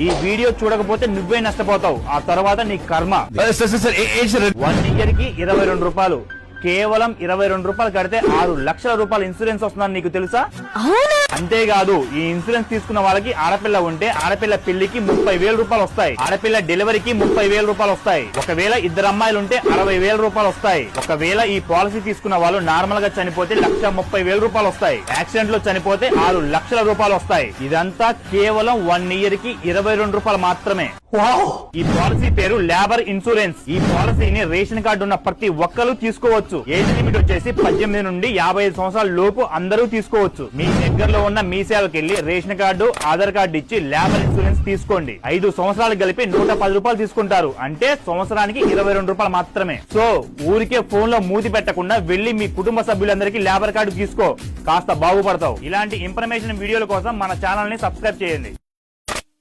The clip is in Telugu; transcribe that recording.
ఈ వీడియో చూడకపోతే నువ్వే నష్టపోతావు. ఆ తర్వాత నీ కర్మ. వన్ ఇయర్కి ఇరవై రెండు రూపాయలు. కేవలం ఇరవై రెండు రూపాయలు కడితే ఆరు లక్షల రూపాయల ఇన్సూరెన్స్ వస్తుందని నీకు తెలుసా? అంతేకాదు ఈ ఇన్సూరెన్స్ తీసుకున్న వాళ్ళకి ఆడపిల్ల ఉంటే ఆడపిల్ల పెళ్ళికి ముప్పై వేల రూపాయలు వస్తాయి. ఆడపిల్ల డెలివరీకి ముప్పై వేల రూపాయలు వస్తాయి. ఒకవేళ ఇద్దరు అమ్మాయిలు ఉంటే అరవై వేల రూపాయలు వస్తాయి. ఒకవేళ ఈ పాలసీ తీసుకున్న వాళ్ళు నార్మల్గా చనిపోతే లక్ష ముప్పై వేల రూపాయలు వస్తాయి. యాక్సిడెంట్లో చనిపోతే ఆరు లక్షల రూపాయలు వస్తాయి. ఇదంతా కేవలం వన్ ఇయర్కి ఇరవై రెండు రూపాయలు మాత్రమే. ఈ పాలసీ పేరు లేబర్ ఇన్సూరెన్స్. ఈ పాలసీని రేషన్ కార్డు ఉన్న ప్రతి ఒక్కరూ తీసుకోవచ్చు. ఏజ్ లిమిట్ వచ్చేసి పద్దెనిమిది నుండి యాభై ఐదు సంవత్సరాల లోపు అందరూ తీసుకోవచ్చు. మీ దగ్గరలో ఉన్న మీ సేవకి వెళ్ళి రేషన్ కార్డు ఆధార్ కార్డు ఇచ్చి లేబర్ ఇన్సూరెన్స్ తీసుకోండి. ఐదు సంవత్సరాలు కలిపి నూట పది రూపాయలు తీసుకుంటారు. అంటే సంవత్సరానికి ఇరవై రెండు రూపాయలు మాత్రమే. సో ఊరికే ఫోన్లో మూతి పెట్టకుండా వెళ్ళి మీ కుటుంబ సభ్యులందరికీ లేబర్ కార్డు తీసుకో. కాస్త బాగుపడతావు. ఇలాంటి ఇన్ఫర్మేషన్ వీడియోల కోసం మన ఛానల్ని సబ్స్క్రైబ్ చేయండి.